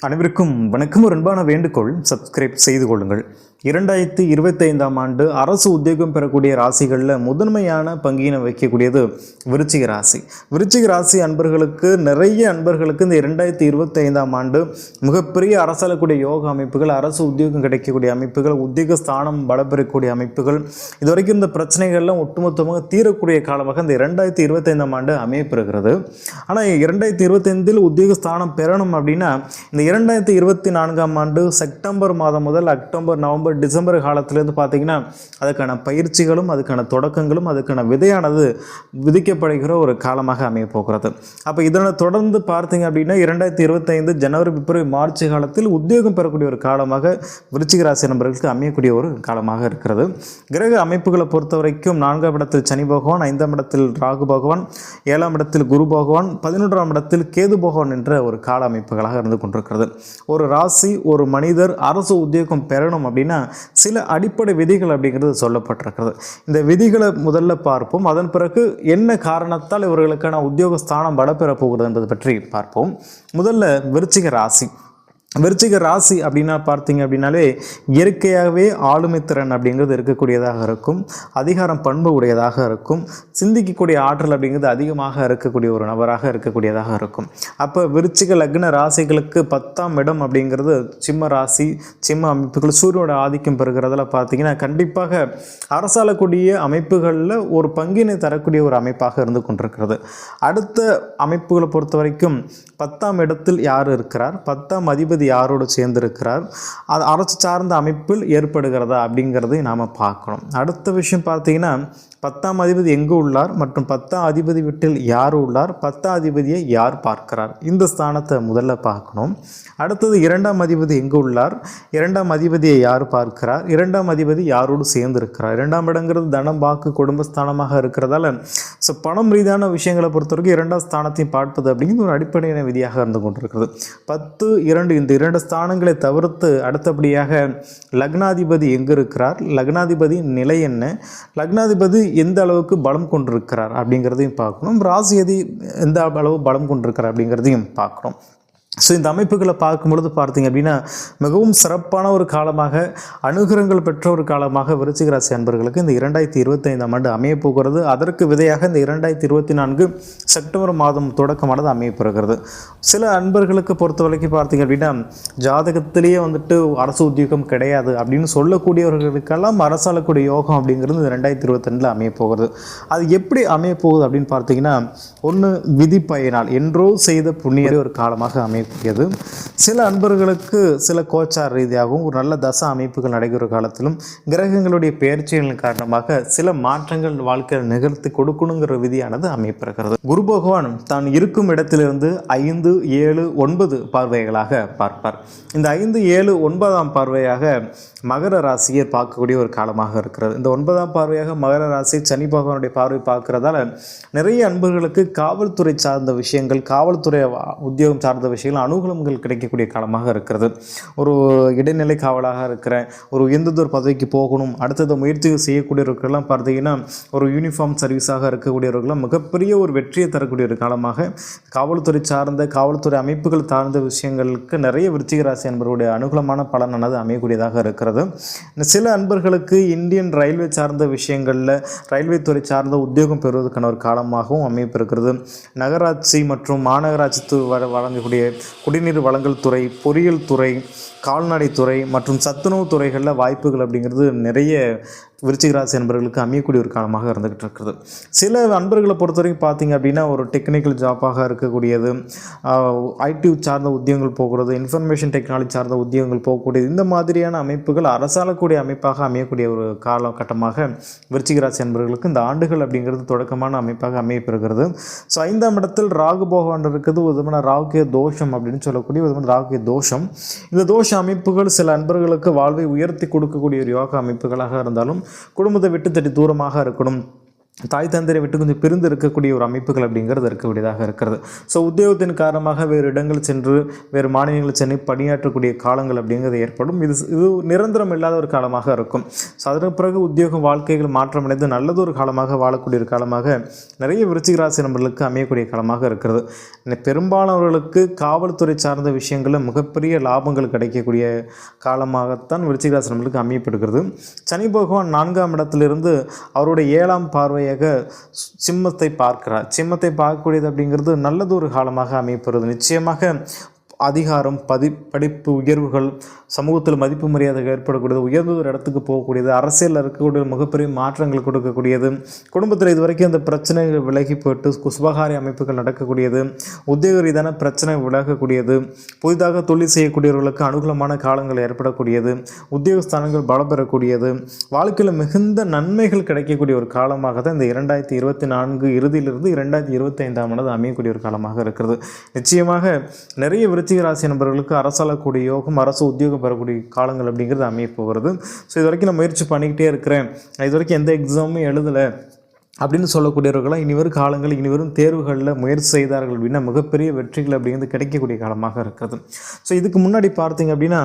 அனைவருக்கும் வணக்கம். ஒரு அன்பான வேண்டுகோள் சப்ஸ்கிரைப் செய்து கொள்ளுங்கள். இரண்டாயிரத்தி இருபத்தைந்தாம் ஆண்டு அரசு உத்தியோகம் பெறக்கூடிய ராசிகளில் முதன்மையான பங்கினை வைக்கக்கூடியது விருச்சிக ராசி. விருச்சிக ராசி அன்பர்களுக்கு நிறைய அன்பர்களுக்கு இந்த இரண்டாயிரத்தி இருபத்தைந்தாம் ஆண்டு மிகப்பெரிய அரசாளக்கூடிய யோக அமைப்புகள் அரசு உத்தியோகம் கிடைக்கக்கூடிய அமைப்புகள் உத்தியோக ஸ்தானம் பலப்பெறக்கூடிய அமைப்புகள். இதுவரைக்கும் இந்த பிரச்சனைகள்லாம் ஒட்டுமொத்தமாக தீரக்கூடிய காலமாக இந்த இரண்டாயிரத்தி இருபத்தைந்தாம் ஆண்டு அமையப்பெறுகிறது. ஆனால் இரண்டாயிரத்தி இருபத்தைந்தில் உத்தியோக ஸ்தானம் பெறணும் அப்படின்னா இந்த இரண்டாயிரத்தி இருபத்தி நான்காம் ஆண்டு செப்டம்பர் மாதம் முதல் அக்டோபர் நவம்பர் டிசம்பர் காலத்திலேருந்து பார்த்திங்கன்னா அதுக்கான பயிற்சிகளும் அதுக்கான தொடக்கங்களும் அதுக்கான விதையானது விதிக்கப்படுகிற ஒரு காலமாக அமைய போகிறது. அப்போ இதனை தொடர்ந்து பார்த்திங்க அப்படின்னா இரண்டாயிரத்தி இருபத்தைந்து ஜனவரி பிப்ரவரி மார்ச் காலத்தில் உத்தியோகம் பெறக்கூடிய ஒரு காலமாக விருச்சிக ராசி நபர்களுக்கு அமையக்கூடிய ஒரு காலமாக இருக்கிறது. கிரக அமைப்புகளை பொறுத்த வரைக்கும் நான்காம் இடத்தில் சனி பகவான் ஐந்தாம் இடத்தில் ராகு பகவான் ஏழாம் இடத்தில் குரு பகவான் பதினொன்றாம் இடத்தில் கேது பகவான் என்ற ஒரு கால அமைப்புகளாக இருந்து கொண்டிருக்கிறது. ஒரு ராசி ஒரு மனிதர் அரசு உத்தியோகம் பெறணும் அப்படின்னா சில அடிப்படை விதிகள் அப்படிங்கிறது சொல்லப்பட்டிருக்கிறது. இந்த விதிகளை முதல்ல பார்ப்போம். அதன் பிறகு என்ன காரணத்தால் இவர்களுக்கான உத்தியோகஸ்தானம் வடப்பெறப் போகிறது என்பது பற்றி பார்ப்போம். முதல்ல விருச்சிக ராசி. விருச்சிக ராசி அப்படின்னா பார்த்தீங்க அப்படின்னாலே இயற்கையாகவே ஆளுமை திறன் அப்படிங்கிறது இருக்கக்கூடியதாக இருக்கும். அதிகாரம் பண்பு உடையதாக இருக்கும். சிந்திக்கக்கூடிய ஆற்றல் அப்படிங்கிறது அதிகமாக இருக்கக்கூடிய ஒரு நபராக இருக்கக்கூடியதாக இருக்கும். அப்போ விருச்சிக லக்ன ராசிகளுக்கு பத்தாம் இடம் அப்படிங்கிறது சிம்ம ராசி சிம்ம அமைப்புகள் சூரியனோட ஆதிக்கம் பெறுகிறதுல பார்த்தீங்கன்னா கண்டிப்பாக அரசாளக்கூடிய அமைப்புகளில் ஒரு பங்கினை தரக்கூடிய ஒரு அமைப்பாக இருந்து கொண்டிருக்கிறது. அடுத்த அமைப்புகளை பொறுத்த வரைக்கும் பத்தாம் இடத்தில் யார் இருக்கிறார்? பத்தாம் அதிபதி யாரோடு சேர்ந்திருக்கிறார்? அது அரசு சார்ந்த அமைப்பில் ஏற்படுகிறதா அப்படிங்கிறதையும் நாம் பார்க்கணும். அடுத்த விஷயம் பார்த்தீங்கன்னா பத்தாம் அதிபதி எங்கு உள்ளார் மற்றும் பத்தாம் அதிபதி வீட்டில் யார் உள்ளார்? பத்தாம் அதிபதியை யார் பார்க்கிறார்? இந்த ஸ்தானத்தை முதல்ல பார்க்கணும். அடுத்தது இரண்டாம் அதிபதி எங்கு உள்ளார்? இரண்டாம் அதிபதியை யார் பார்க்கிறார்? இரண்டாம் அதிபதி யாரோடு சேர்ந்திருக்கிறார்? இரண்டாம் இடங்கிறது தனம் வாக்கு குடும்பஸ்தானமாக இருக்கிறதால ஸோ பணம் ரீதியான விஷயங்களை பொறுத்தவரைக்கும் இரண்டாம் ஸ்தானத்தையும் பார்ப்பது அப்படிங்கிறது ஒரு அடிப்படையான விதியாக இருந்து கொண்டிருக்கிறது. பத்து இரண்டு இந்த இரண்டு ஸ்தானங்களை தவிர்த்து அடுத்தபடியாக லக்னாதிபதி எங்கு இருக்கிறார்? லக்னாதிபதி நிலை என்ன? லக்னாதிபதி எந்த அளவுக்கு பலம் கொண்டிருக்கிறார் அப்படிங்கிறதையும் பார்க்கணும். ராசியதி எந்த அளவு பலம் கொண்டிருக்கிறார் அப்படிங்கிறதையும் பார்க்கணும். ஸோ இந்த அமைப்புகளை பார்க்கும் பொழுது பார்த்தீங்க அப்படின்னா மிகவும் சிறப்பான ஒரு காலமாக அனுகிரகங்கள் பெற்ற ஒரு காலமாக விருச்சிக ராசி அன்பர்களுக்கு இந்த இரண்டாயிரத்தி இருபத்தைந்தாம் ஆண்டு அமைய போகிறது. அதற்கு விதையாக இந்த இரண்டாயிரத்தி இருபத்தி நான்கு செப்டம்பர் மாதம் தொடக்கமானது அமையப்பெறுகிறது சில அன்பர்களுக்கு பொறுத்த வரைக்கும் பார்த்தீங்க அப்படின்னா ஜாதகத்திலேயே வந்துட்டு அரசு உத்தியோகம் கிடையாது அப்படின்னு சொல்லக்கூடியவர்களுக்கெல்லாம் அரசாளக்கூடிய யோகம் அப்படிங்கிறது இந்த ரெண்டாயிரத்தி இருபத்தெண்டில் அமைய போகிறது. அது எப்படி அமைய போகுது அப்படின்னு பார்த்தீங்கன்னா ஒன்று விதி பயனால் என்றோ செய்த புண்ணிய ஒரு காலமாக இயக்கியது சில அன்பர்களுக்கு சில கோச்சார் ரீதியாகவும் ஒரு நல்ல தச அமைப்புகள் நடைபெற காலத்திலும் கிரகங்களுடைய பெயர்ச்சிகளின் காரணமாக சில மாற்றங்கள் வாழ்க்கையில் நிகழ்த்தி கொடுக்கணுங்கிற விதியானது அமைப்பிருக்கிறது குரு பகவான் தான் இருக்கும் இடத்திலிருந்து ஐந்து ஏழு ஒன்பது பார்வைகளாக பார்ப்பார். இந்த ஐந்து ஏழு ஒன்பதாம் பார்வையாக மகர ராசியை பார்க்கக்கூடிய ஒரு காலமாக இருக்கிறது. இந்த ஒன்பதாம் பார்வையாக மகர ராசி சனி பகவானுடைய பார்வை பார்க்கறதால நிறைய அன்பர்களுக்கு காவல்துறை சார்ந்த விஷயங்கள் காவல்துறை உத்தியோகம் சார்ந்த விஷயங்கள் அனுகூலங்கள் கிடைக்கக்கூடிய காலமாக இருக்கிறது. ஒரு இடைநிலை காவலாக இருக்கிற ஒரு உயர்ந்ததொரு பதவிக்கு போகணும் அடுத்தது முயற்சி செய்யக்கூடியவர்கள்லாம் பார்த்தீங்கன்னா ஒரு யூனிஃபார்ம் சர்வீஸாக இருக்கக்கூடியவர்கள்லாம் மிகப்பெரிய ஒரு வெற்றியை தரக்கூடிய ஒரு காலமாக காவல்துறை சார்ந்த காவல்துறை அமைப்புகள் சார்ந்த விஷயங்களுக்கு நிறைய விருச்சிக ராசி அன்பர்களுடைய அனுகூலமான பலனானது அமையக்கூடியதாக இருக்கிறது. சில அன்பர்களுக்கு இந்தியன் ரயில்வே சார்ந்த விஷயங்களில் ரயில்வே துறை சார்ந்த உத்தியோகம் பெறுவதற்கான ஒரு காலமாகவும் அமைப்பு இருக்கிறது. நகராட்சி மற்றும் மாநகராட்சி வழங்கக்கூடிய குடிநீர் வழங்கல் துறை பொறியியல் துறை கால்நடை துறை மற்றும் சத்துணவு துறைகளில் வாய்ப்புகள் அப்படிங்கிறது நிறைய விருச்சிக ராசி அன்பர்களுக்கு அமையக்கூடிய ஒரு காலமாக இருந்துகிட்டு இருக்கிறது சில அன்பர்களை பொறுத்த வரைக்கும் பார்த்தீங்க அப்படின்னா ஒரு டெக்னிக்கல் ஜாப்பாக இருக்கக்கூடியது ஐடி சார்ந்த உத்தியோகங்கள் போகிறது இன்ஃபர்மேஷன் டெக்னாலஜி சார்ந்த உத்தியோகங்கள் போகக்கூடியது இந்த மாதிரியான அமைப்புகள் அரசாளக்கூடிய அமைப்பாக அமையக்கூடிய ஒரு காலகட்டமாக விருச்சிக ராசி அன்பர்களுக்கு இந்த ஆண்டுகள் அப்படிங்கிறது தொடக்கமான அமைப்பாக அமையப்பெறுகிறது. ஸோ ஐந்தாம் இடத்தில் ராகு பகவான் இருக்குது. விதமான ராகுக்கிய தோஷம் அப்படின்னு சொல்லக்கூடிய விதமான ராகுக்கிய தோஷம். இந்த தோஷ அமைப்புகள் சில அன்பர்களுக்கு வாழ்வை உயர்த்தி கொடுக்கக்கூடிய ஒரு யோகா அமைப்புகளாக இருந்தாலும் குடும்பத்தை விட்டு தட்டி தூரமாக இருக்கணும். தாய் தந்தையை விட்டு கொஞ்சம் பிரிந்து இருக்கக்கூடிய ஒரு அமைப்புகள் அப்படிங்கிறது இருக்கக்கூடியதாக இருக்கிறது. ஸோ உத்தியோகத்தின் காரணமாக வேறு இடங்கள் சென்று வேறு மாநிலங்கள் சென்று பணியாற்றக்கூடிய காலங்கள் அப்படிங்கிறது ஏற்படும். இது இது நிரந்தரம் இல்லாத ஒரு காலமாக இருக்கும். ஸோ அதற்கு பிறகு உத்தியோக வாழ்க்கைகள் மாற்றமடைந்து ஒரு காலமாக வாழக்கூடிய ஒரு காலமாக நிறைய விருச்சிக ராசி நபர்களுக்கு அமையக்கூடிய காலமாக இருக்கிறது. பெரும்பாலானவர்களுக்கு காவல்துறை சார்ந்த விஷயங்களில் மிகப்பெரிய லாபங்கள் கிடைக்கக்கூடிய காலமாகத்தான் விருச்சிக ராசி நபர்களுக்கு அமையப்படுகிறது. சனி பகவான் நான்காம் இடத்திலிருந்து அவருடைய ஏழாம் பார்வையை பார்வையாக சிம்மத்தை பார்க்கிறார். சிம்மத்தை பார்க்கக்கூடியது அப்படிங்கிறது நல்லதொரு காலமாக அமையப்படுறது நிச்சயமாக அதிகாரம் பதி படிப்பு உயர்வுகள் சமூகத்தில் மதிப்பு மரியாதை ஏற்படக்கூடியது உயர்ந்த ஒரு இடத்துக்கு போகக்கூடியது அரசியலில் இருக்கக்கூடிய மிகப்பெரிய மாற்றங்கள் கொடுக்கக்கூடியது குடும்பத்தில் இது வரைக்கும் அந்த பிரச்சனைகள் விலகி போயிட்டு சுபகாரி அமைப்புகள் நடக்கக்கூடியது உத்தியோக ரீதியான பிரச்சனை விலகக்கூடியது புதிதாக தொழில் செய்யக்கூடியவர்களுக்கு அனுகூலமான காலங்கள் ஏற்படக்கூடியது உத்தியோகஸ்தானங்கள் பலப்பெறக்கூடியது வாழ்க்கையில் மிகுந்த நன்மைகள் கிடைக்கக்கூடிய ஒரு காலமாக தான் இந்த இரண்டாயிரத்தி இருபத்தி நான்கு இறுதியிலிருந்து இரண்டாயிரத்தி இருபத்தி ஐந்தாம் ஆனது அமையக்கூடிய ஒரு காலமாக இருக்கிறது. நிச்சயமாக நிறைய விருச்சிக ராசி நபர்களுக்கு அரசாளக்கூடிய யோகம் அரசு உத்தியோகம் பெறக்கூடிய காலங்கள் அப்படிங்கிறது அமைய போகிறது. ஸோ இது வரைக்கும் நான் முயற்சி பண்ணிக்கிட்டே இருக்கிறேன். இது வரைக்கும் எந்த எக்ஸாமும் எழுதலை. அப்படின்னு சொல்லக்கூடியவர்களாம் இனிவரும் காலங்களில் காலங்கள் தேர்வுகளில் முயற்சி செய்தார்கள் அப்படின்னா மிகப்பெரிய வெற்றிகள் அப்படிங்கிறது கிடைக்கக்கூடிய காலமாக இருக்கிறது. ஸோ இதுக்கு முன்னாடி பார்த்தீங்க அப்படின்னா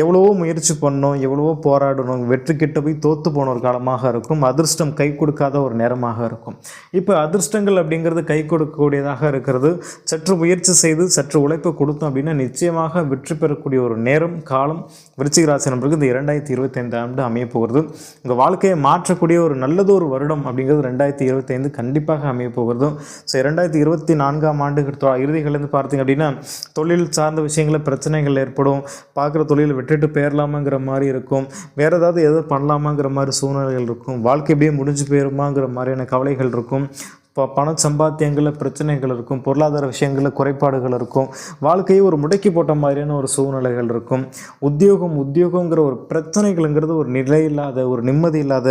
எவ்வளவோ முயற்சி பண்ணோம் எவ்வளவோ போராடணும் வெற்றி கிட்ட போய் தோற்று போன ஒரு காலமாக இருக்கும். அதிர்ஷ்டம் கை கொடுக்காத ஒரு நேரமாக இருக்கும். இப்போ அதிர்ஷ்டங்கள் அப்படிங்கிறது கை கொடுக்கக்கூடியதாக இருக்கிறது. சற்று முயற்சி செய்து சற்று உழைப்பை கொடுத்தோம் அப்படின்னா நிச்சயமாக வெற்றி பெறக்கூடிய ஒரு நேரம் காலம் விருச்சிகராசி நம்பருக்கு இந்த இரண்டாயிரத்தி இருபத்தைந்து ஆண்டு அமைய போகிறது. உங்கள் வாழ்க்கையை மாற்றக்கூடிய ஒரு நல்லது ஒரு வருடம் அப்படிங்கிறது ரெண்டாயிரத்தி இருபத்தைந்து கண்டிப்பாக அமைய போகிறது ஸோ இரண்டாயிரத்தி இருபத்தி நான்காம் ஆண்டு இறுதிகள்லேருந்து பார்த்தீங்க அப்படின்னா தொழில் சார்ந்த விஷயங்களில் பிரச்சனைகள் ஏற்படும். பார்க்குற தொழில் விட்டுட்டு போயிடலாமாங்கிற மாதிரி இருக்கும். வேறு ஏதாவது எதாவது பண்ணலாமாங்கிற மாதிரி சூழ்நிலைகள் இருக்கும். வாழ்க்கை எப்படியே முடிஞ்சு போயிருமாங்கிற மாதிரியான கவலைகள் இருக்கும். இப்போ பண சம்பாத்தியங்களில் பிரச்சனைகள் இருக்கும் பொருளாதார விஷயங்களில் குறைபாடுகள் இருக்கும் வாழ்க்கையை ஒரு முடக்கி போட்ட மாதிரியான ஒரு சூழ்நிலைகள் இருக்கும். உத்தியோகம் உத்தியோகங்கிற ஒரு பிரச்சனைகள்ங்கிறது ஒரு நிலை இல்லாத ஒரு நிம்மதி இல்லாத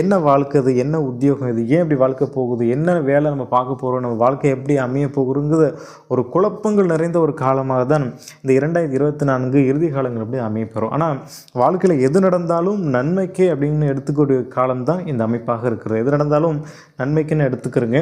என்ன வாழ்க்கை இது என்ன உத்தியோகம் இது ஏன் இப்படி வாழ்க்கை போகுது என்ன வேலை நம்ம பார்க்க போகிறோம் நம்ம வாழ்க்கை எப்படி அமைய போகுதுங்கிறது ஒரு குழப்பங்கள் நிறைந்த ஒரு காலமாக தான் இந்த இரண்டாயிரத்தி இருபத்தி நான்கு இறுதி காலங்கள் அப்படி அமையப்பெறும். ஆனால் வாழ்க்கையில் எது நடந்தாலும் நன்மைக்கே அப்படின்னு எடுத்துக்கூடிய காலம்தான் இந்த அமைப்பாக இருக்கிறது. எது நடந்தாலும் நன்மைக்குன்னு எடுத்துக்கிறோங்க.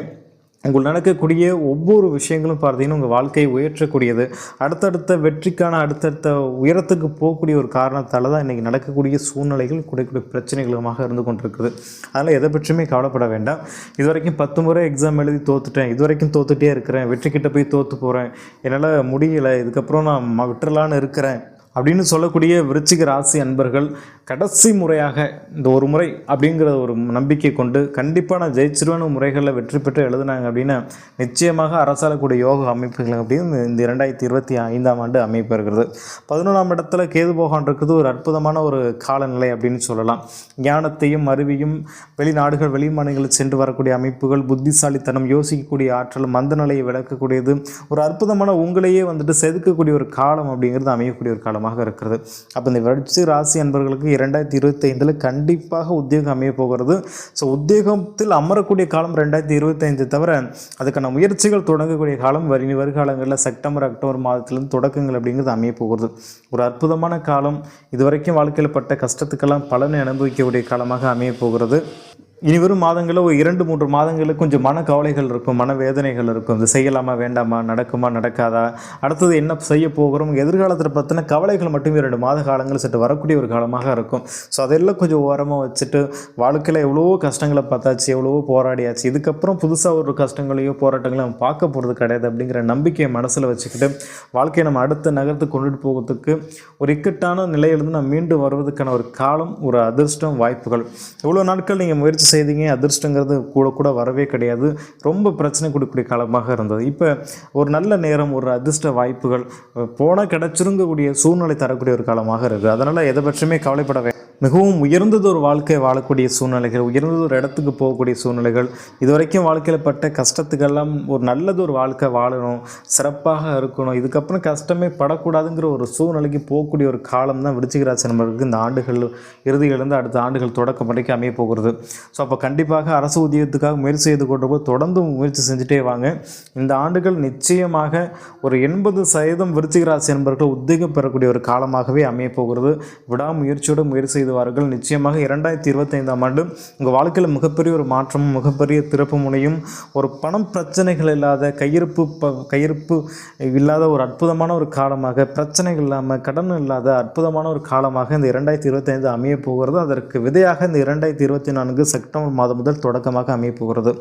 உங்கள் நடக்கக்கூடிய ஒவ்வொரு விஷயங்களும் பார்த்தீங்கன்னா உங்கள் வாழ்க்கையை உயர்த்தக்கூடியது. அடுத்தடுத்த வெற்றிக்கான அடுத்தடுத்த உயரத்துக்கு போகக்கூடிய ஒரு காரணத்தால் தான் இன்றைக்கி நடக்கக்கூடிய சூழ்நிலைகள் கூடக்கூடிய பிரச்சனைகளுமாக இருந்து கொண்டிருக்குது. அதனால் எதை பற்றியுமே கவலைப்பட வேண்டாம். இது வரைக்கும் பத்து முறை எக்ஸாம் எழுதி தோத்துட்டேன். இது வரைக்கும் தோத்துட்டே இருக்கிறேன். வெற்றி கிட்ட போய் தோற்று போகிறேன் என்னால் முடியலை. இதுக்கப்புறம் நான் விட்டுறலான்னு இருக்கிறேன். அப்படின்னு சொல்லக்கூடிய விருச்சிக ராசி அன்பர்கள் கடைசி முறையாக இந்த ஒரு முறை அப்படிங்கிற ஒரு நம்பிக்கை கொண்டு கண்டிப்பாக நான் ஜெயிச்சிருவேன்னு முறைகளில் வெற்றி பெற்று எழுதுனாங்க அப்படின்னா நிச்சயமாக அரசாலக்கூடிய யோக அமைப்புகள் அப்படின்னு இந்த இரண்டாயிரத்தி இருபத்தி ஐந்தாம் ஆண்டு அமைப்பு இருக்கிறது. பதினொன்றாம் இடத்துல கேது போகான் இருக்கிறது ஒரு அற்புதமான ஒரு காலநிலை அப்படின்னு சொல்லலாம். ஞானத்தையும் அருவியும் வெளிநாடுகள் வெளி மாநிலங்களில் சென்று வரக்கூடிய அமைப்புகள் புத்திசாலித்தனம் யோசிக்கக்கூடிய ஆற்றல் மந்த நிலையை விளக்கக்கூடியது ஒரு அற்புதமான உங்களையே வந்துட்டு செதுக்கக்கூடிய ஒரு காலம் அப்படிங்கிறது அமையக்கூடிய ஒரு காலம் காலமாக இருக்கிறது. அப்போ இந்த விருச்சிக ராசி அன்பர்களுக்கு இரண்டாயிரத்தி இருபத்தைந்தில் கண்டிப்பாக உத்தியோகம் அமைய போகிறது. ஸோ உத்தியோகத்தில் அமரக்கூடிய காலம் ரெண்டாயிரத்தி இருபத்தைந்து தவிர அதுக்கான முயற்சிகள் தொடங்கக்கூடிய காலம் வரி வருகாலங்களில் செப்டம்பர் அக்டோபர் மாதத்திலிருந்து தொடக்கங்கள் அப்படிங்கிறது அமைய போகிறது. ஒரு அற்புதமான காலம். இதுவரைக்கும் வாழ்க்கையில் பட்ட கஷ்டத்துக்கெல்லாம் பலனை அனுபவிக்கக்கூடிய காலமாக அமைய போகிறது. இனி வரும் மாதங்களில் ஒரு இரண்டு மூன்று மாதங்களில் கொஞ்சம் மன கவலைகள் இருக்கும் மன வேதனைகள் இருக்கும். இது செய்யலாமா வேண்டாமா நடக்குமா நடக்காதா? அடுத்தது என்ன செய்ய போகிறோம்? எதிர்காலத்தில் பார்த்தினா கவலைகள் மட்டுமே ரெண்டு மாத காலங்கள் சற்று வரக்கூடிய ஒரு காலமாக இருக்கும். ஸோ அதெல்லாம் கொஞ்சம் ஓரமாக வச்சுட்டு வாழ்க்கையில் எவ்வளவோ கஷ்டங்களை பார்த்தாச்சு எவ்வளவோ போராடியாச்சு இதுக்கப்புறம் புதுசாக ஒரு கஷ்டங்களையோ போராட்டங்களையும் நம்ம பார்க்க போகிறது கிடையாது அப்படிங்கிற நம்பிக்கையை மனசில் வச்சுக்கிட்டு வாழ்க்கையை நம்ம அடுத்த நகரத்துக்கு கொண்டுட்டு போகிறதுக்கு ஒரு இக்கட்டான நிலையிலிருந்து நம்ம மீண்டும் வருவதற்கான ஒரு காலம் ஒரு அதிர்ஷ்டம் வாய்ப்புகள். இவ்வளோ நாட்கள் நீங்கள் முயற்சி செய்திங்க அதிர்ஷ்டங்கிறது கூட கூட வரவே கிடையாது. ரொம்ப பிரச்சனை கொடுக்கக்கூடிய காலமாக இருந்தது. இப்போ ஒரு நல்ல நேரம் ஒரு அதிர்ஷ்ட வாய்ப்புகள் போனால் கிடச்சிருங்கக்கூடிய சூழ்நிலை தரக்கூடிய ஒரு காலமாக இருக்குது அதனால் எதை பற்றியுமே கவலைப்பட மிகவும் உயர்ந்தது ஒரு வாழ்க்கை வாழக்கூடிய சூழ்நிலைகள் உயர்ந்தது ஒரு இடத்துக்கு போகக்கூடிய சூழ்நிலைகள் இதுவரைக்கும் வாழ்க்கையில் பட்ட கஷ்டத்துக்கெல்லாம் ஒரு நல்லது ஒரு வாழ்க்கை வாழணும் சிறப்பாக இருக்கணும் இதுக்கப்புறம் கஷ்டமே படக்கூடாதுங்கிற ஒரு சூழ்நிலைக்கு போகக்கூடிய ஒரு காலம் தான் விருச்சிகராசி நம்பருக்கு இந்த ஆண்டுகள் இறுதியிலிருந்து அடுத்த ஆண்டுகள் தொடக்கம் வரைக்கும் அமைய போகிறது. ஸோ அப்போ கண்டிப்பாக அரசு ஊதியத்துக்காக முயற்சி செய்து கொண்டு தொடர்ந்து முயற்சி செஞ்சுட்டே வாங்க. இந்த ஆண்டுகள் நிச்சயமாக ஒரு எண்பது சதவீதம் விருச்சிகராசி நண்பர்கள் உத்வேகம் பெறக்கூடிய ஒரு காலமாகவே அமைய போகிறது. விடாமுயற்சியோடு முயற்சி செய்துவார்கள். நிச்சயமாக இரண்டாயிரத்தி இருபத்தைந்தாம் ஆண்டு உங்கள் வாழ்க்கையில் மிகப்பெரிய ஒரு மாற்றமும் மிகப்பெரிய திறப்பு முனையும் ஒரு பணம் பிரச்சனைகள் இல்லாத கையிருப்பு ப கையிருப்பு இல்லாத ஒரு அற்புதமான ஒரு காலமாக பிரச்சனைகள் இல்லாமல் கடன் இல்லாத அற்புதமான ஒரு காலமாக இந்த இரண்டாயிரத்தி இருபத்தைந்து அமைய போகிறது. அதற்கு விதையாக இந்த இரண்டாயிரத்தி இருபத்தி நான்கு செப்டம்பர் மாதம் முதல் தொடக்கமாக அமைய போகிறது.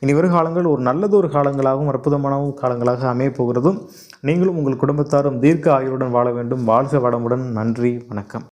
இனி வரும் காலங்கள் ஒரு நல்லதொரு காலங்களாகவும் அற்புதமான காலங்களாக அமைய போகிறது. நீங்களும் உங்கள் குடும்பத்தாரும் தீர்க்க ஆயுளுடன் வாழ வேண்டும். வாழ்க வளமுடன். நன்றி. வணக்கம்.